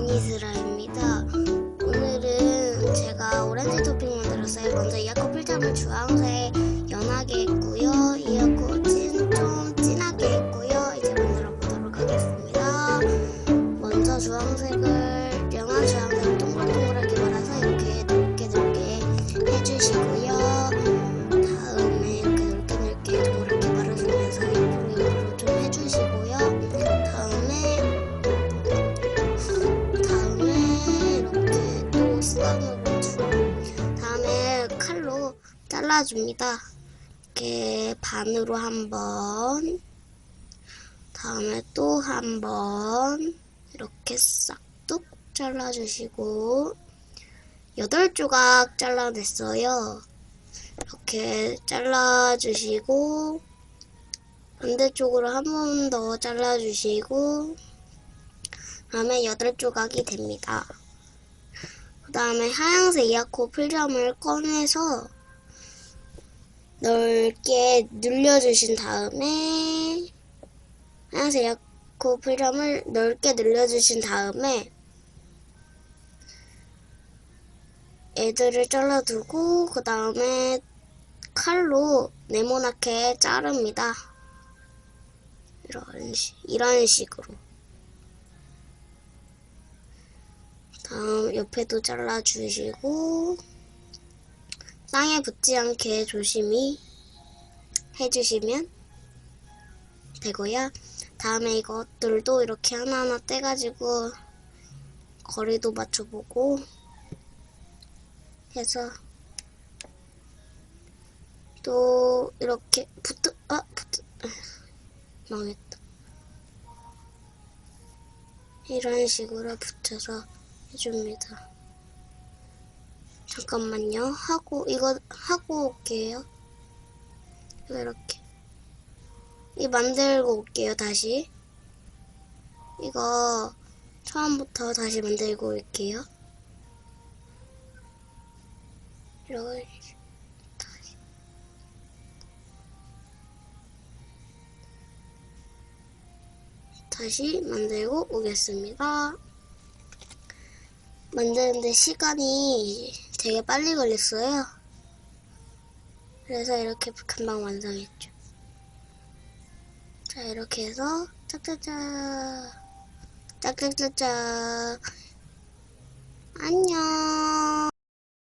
미니스라입니다. 오늘은 제가 오렌지 토핑 만들었어요. 먼저 이아코 필자를 주황색 연하게 했고요. 이아코 찐, 좀 진하게 했고요. 이제 만들어 보도록 하겠습니다. 먼저 주황색을, 잘라줍니다. 이렇게 반으로 한 번, 다음에 또 한 번, 이렇게 싹둑 잘라주시고, 여덟 조각 잘라냈어요. 이렇게 잘라주시고, 반대쪽으로 한 번 더 잘라주시고, 다음에 여덟 조각이 됩니다. 그 다음에 하얀색 이아코 필름을 꺼내서 넓게 늘려주신 다음에 하얀색 이아코 필름을 넓게 늘려주신 다음에 애들을 잘라두고 그 다음에 칼로 네모나게 자릅니다. 이런 식, 이런 식으로. 다음 옆에도 잘라주시고 땅에 붙지 않게 조심히 해주시면 되고요. 다음에 이것들도 이렇게 하나하나 떼가지고 거리도 맞춰보고 해서 또 이렇게 붙어 아 붙어 망했다. 이런 식으로 붙여서 해줍니다. 잠깐만요. 하고 이거 하고 올게요. 이렇게 이 만들고 올게요. 다시 이거 처음부터 다시 만들고 올게요. 다시 다시 만들고 오겠습니다. 만드는데 시간이 되게 빨리 걸렸어요. 그래서 이렇게 금방 완성했죠. 자, 이렇게 해서 짝짝짝 짝짝짝짝 안녕